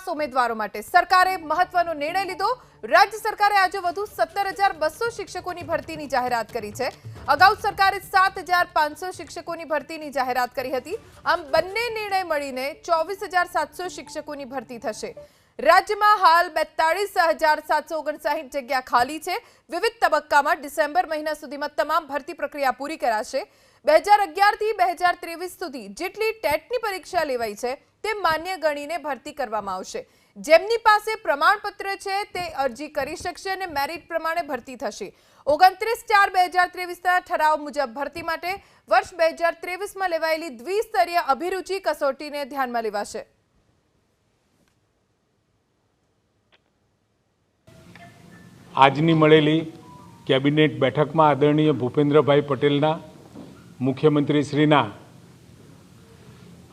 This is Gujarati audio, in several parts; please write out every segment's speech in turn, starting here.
પાસ ઉમેદવારો માટે સરકારે મહત્વનો નિર્ણય લીધો. રાજ્ય સરકારે આજે વધુ સત્તર હજાર બસો શિક્ષકોની ભરતીની જાહેરાત કરી છે. અગાઉ સરકારે સાત હજાર પાંચસો શિક્ષકોની ભરતીની જાહેરાત કરી હતી. આમ બંને નિર્ણય મળીને ચોવીસ હજાર સાતસો શિક્ષકોની ભરતી થશે. રાજ્યમાં હાલ બેતાળીસ હજાર સાતસો ઓગણસાઠ જગ્યા ખાલી છે. વિવિધ તબક્કામાં ડિસેમ્બર મહિના સુધીમાં તમામ ભરતી પ્રક્રિયા પૂરી કરાશે. બે હજાર અગિયારથી બે હજાર ત્રેવીસ સુધી જેટલી ટેટની પરીક્ષા લેવાઈ છે તે માન્ય ગણીને ભરતી કરવામાં આવશે. જેમની પાસે પ્રમાણપત્ર છે, તે અરજી કરી શકશે અને મેરિટ પ્રમાણે ભરતી થશે. ઓગણત્રીસ ચાર બે હજાર ત્રેવીસના ઠરાવ મુજબ ભરતી માટે વર્ષ બે હજાર ત્રેવીસમાં લેવાયેલી દ્વિસ્તરીય અભિરુચિ કસોટીને ધ્યાનમાં લેવાશે. આજની મળેલી કેબિનેટ બેઠકમાં આદરણીય ભૂપેન્દ્રભાઈ પટેલના, મુખ્યમંત્રીશ્રીના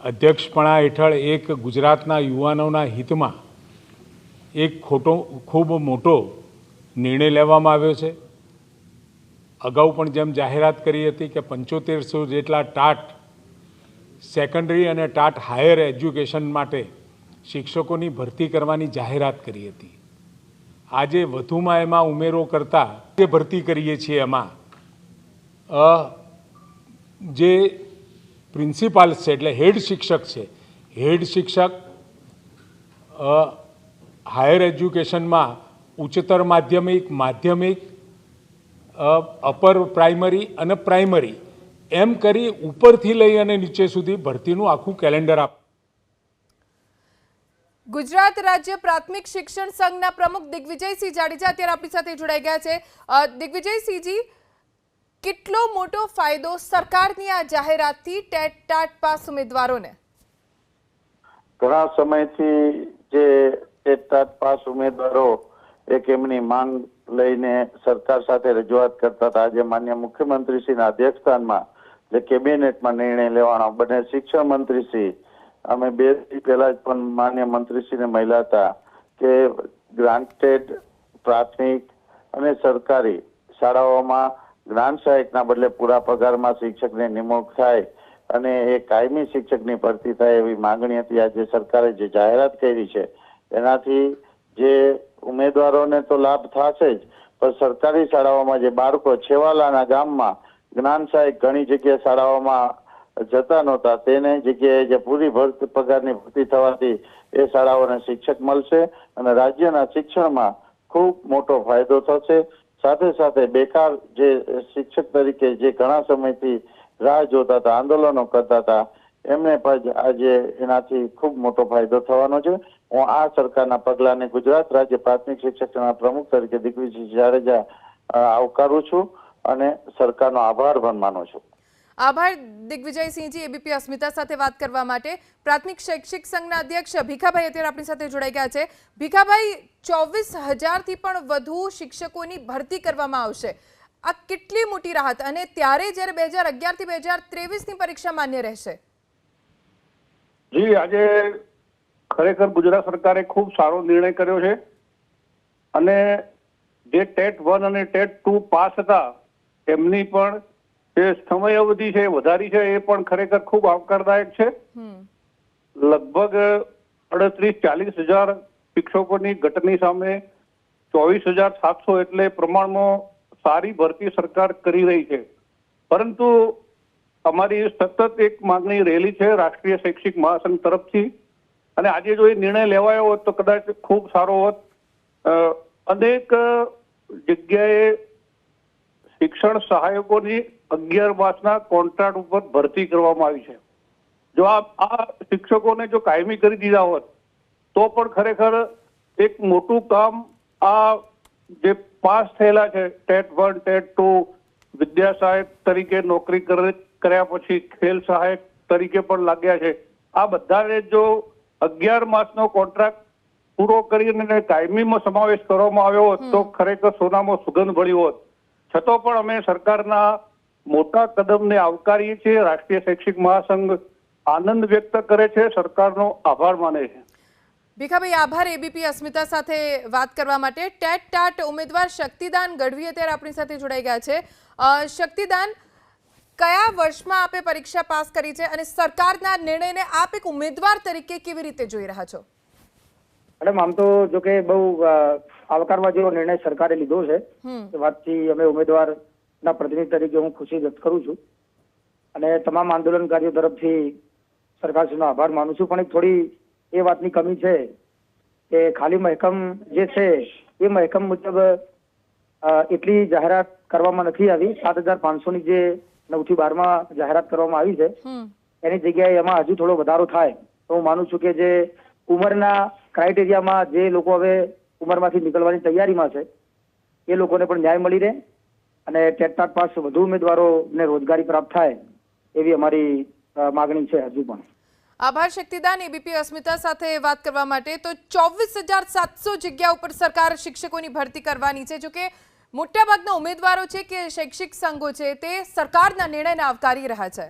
અધ્યક્ષપણા હેઠળ એક ગુજરાતના યુવાનોના હિતમાં એક ખોટો, ખૂબ મોટો નિર્ણય લેવામાં આવ્યો છે. અગાઉ પણ જેમ જાહેરાત કરી હતી કે પંચોતેરસો જેટલા ટાટ સેકન્ડરી અને ટાટ હાયર એજ્યુકેશન માટે શિક્ષકોની ભરતી કરવાની જાહેરાત કરી હતી. આજે વધુમાં એમાં ઉમેરો કરતા જે ભરતી કરીએ છીએ એમાં જે પ્રિન્સિપાલ છે, એટલે હેડ શિક્ષક છે. હેડ શિક્ષક હાયર એજ્યુકેશનમાં ઉચ્ચતર માધ્યમિક માધ્યમિક અપર પ્રાઇમરી અને પ્રાઇમરી. એમ કરી ઉપરથી લઈ અને નીચે સુધી ભરતીનું આખું કેલેન્ડર આપ ગુજરાત રાજ્ય પ્રાથમિક શિક્ષણ સંઘના પ્રમુખ દિગ્વિજયસિંહ જાડેજા અત્યારે આપણી સાથે જોડાઈ ગયા છે. દિગ્વિજયસિંહજી કેટલો મોટો ફાયદો સરકારની આ જાહેરાતથી ટેટ ટાટ પાસ ઉમેદવારોને? ઘણા સમયથી જે ટેટ પાસ ઉમેદવારો એક એમની માંગ લઈને સરકાર સાથે રજૂઆત કરતા હતા. આજે માન્ય મુખ્યમંત્રીશ્રીના અધ્યક્ષસ્થાનમાં જે કેબિનેટમાં નિર્ણય લેવાનો બંને શિક્ષણ મંત્રીશ્રી, અમે બે પહેલા જ પણ માન્ય મંત્રીશ્રીને મળ્યા હતા કે ગ્રાન્ટેડ પ્રાથમિક અને સરકારી શાળાઓમાં જ્ઞાન સહાયકના બદલે પૂરા પગારમાં શિક્ષકની નિમણૂક થાય અને એ કાયમી શિક્ષકની ભરતી થાય એવી માંગણી હતી. આજે સરકારે જે જાહેરાત કરી છે, એનાથી જે ઉમેદવારોને તો લાભ થશે જ, પણ સરકારી શાળાઓમાં જે બાળકો છેવાલાના ગામમાં જ્ઞાન સહાયક ઘણી જગ્યાએ શાળાઓમાં જતા નહોતા, તેને જગ્યાએ જે પૂરી ભરતી પગારની ભરતી થવાથી એ શાળાઓને શિક્ષક મળશે અને રાજ્યના શિક્ષણમાં ખૂબ મોટો ફાયદો થશે. સાથે સાથે બેકાર જે શિક્ષક તરીકે જે ઘણા સમયથી રાહ જોતા હતા, આંદોલનો કરતા હતા, એમને પણ આજે એનાથી ખૂબ મોટો ફાયદો થવાનો છે. હું આ સરકારના પગલાને ગુજરાત રાજ્ય પ્રાથમિક શિક્ષકના પ્રમુખ તરીકે દિગ્વિજય જાડેજા આવકારું છું અને સરકારનો આભાર પણ માનું છું. આભાર દિગ્વિજયસિંહજી એબીપી અસ્મિતા સાથે વાત કરવા માટે. પ્રાથમિક શૈક્ષિક સંઘના અધ્યક્ષ ભીખાભાઈ અત્યારે આપણી સાથે જોડાઈ ગયા છે. ભીખાભાઈ, ચોવીસ હજારથી પણ વધુ શિક્ષકોની ભરતી કરવામાં આવશે. આ કેટલી મોટી રાહત અને ત્યારે જ્યારે બે હજાર અગિયારથી બે હજાર ત્રેવીસની પરીક્ષા માન્ય રહેશે? જી, આજે ખરેખર ગુજરાત સરકારે ખૂબ સારો નિર્ણય કર્યો છે. અને જે ટેટ વન અને ટેટ ટુ પાસ હતા, એમની પણ જે સમય અવધિ છે વધારી છે એ પણ ખરેખર ખૂબ આવકારદાયક છે. લગભગ અડત્રીસ ચાલીસ હજાર શિક્ષકોની ઘટની સામે ચોવીસ હજાર સાતસો એટલે પ્રમાણમાં સારી ભરતી સરકાર કરી રહી છે. પરંતુ અમારી સતત એક માંગણી રહેલી છે રાષ્ટ્રીય શૈક્ષિક મહાસંઘ તરફથી. અને આજે જો એ નિર્ણય લેવાયો હોત તો કદાચ ખૂબ સારો હોત. અનેક જગ્યાએ શિક્ષણ સહાયકોની અગિયાર માસના કોન્ટ્રાક્ટ ઉપર ભરતી કરવામાં આવી છે. જો આ શિક્ષકોને જો કાયમી કરી દીધા હોત તો પણ ખરેખર એક મોટું કામ આ જે પાસ થયેલા છે ટેટ વન ટેટ ટુ વિદ્યા સહાયક તરીકે નોકરી કર્યા પછી ખેલ સહાયક તરીકે પણ લાગ્યા છે. આ બધાને જો અગિયાર માસનો કોન્ટ્રાક્ટ પૂરો કરીને કાયમીમાં સમાવેશ કરવામાં આવ્યો હોત તો ખરેખર સોનામાં સુગંધ ભળ્યો હોત. છતાં પણ અમે સરકારના મોટા કદમને આવકારીએ છીએ. રાષ્ટ્રીય શૈક્ષિક મહાસંઘ આનંદ વ્યક્ત કરે છે. સરકારનો આભાર માને છે. ભીખાભાઈ આભાર. એબીપી અસ્મિતા સાથે વાત કરવા માટે ટેટ ટાટ ઉમેદવાર શક્તિદાન ગઢવી અત્યારે આપણી સાથે જોડાઈ ગયા છે. શક્તિદાન કયા વર્ષમાં આપે પરીક્ષા પાસ કરી છે અને સરકારના નિર્ણયને આપ એક ઉમેદવાર તરીકે કેવી રીતે જોઈ રહ્યા છો? મેડમ આમ તો જો કે બહુ આવકારવા જેવો નિર્ણય સરકારે લીધો છે એ વાતથી અમે ઉમેદવારના પ્રતિનિધિ તરીકે હું ખુશી વ્યક્ત કરું છું. અને તમામ આંદોલનકારીઓ તરફથી સરકારશ્રીનો આભાર માનું છું. પણ એક થોડી એ વાતની કમી છે કે ખાલી મહેકમ જે છે એ મહેકમ મુજબ એટલી જાહેરાત કરવામાં નથી આવી. સાત હજાર પાંચસોની જે નવથી બારમાં જાહેરાત કરવામાં આવી છે એની જગ્યાએ એમાં હજુ થોડો વધારો થાય. તો હું માનું છું કે જે ઉંમરના ક્રાઇટેરિયામાં જે લોકો હવે ઉંમરમાંથી નીકળવાની તૈયારીમાં છે. એ લોકોને પણ ન્યાય મળી રહે અને ટેટટાટ પાસ વધુ ઉમેદવારોને રોજગારી પ્રાપ્ત થાય એવી અમારી માગણી છે હજુ પણ. આભાર શક્તિદાન, એબીપી અસ્મિતા સાથે વાત કરવા માટે. તો ચોવીસ હજાર સાતસો જગ્યા ઉપર સરકાર શિક્ષકોની ભરતી કરવાની છે. જોકે મોટાભાગના ઉમેદવારો છે કે શૈક્ષિક સંઘો છે તે સરકારના નિર્ણયને આવકારી રહ્યા છે.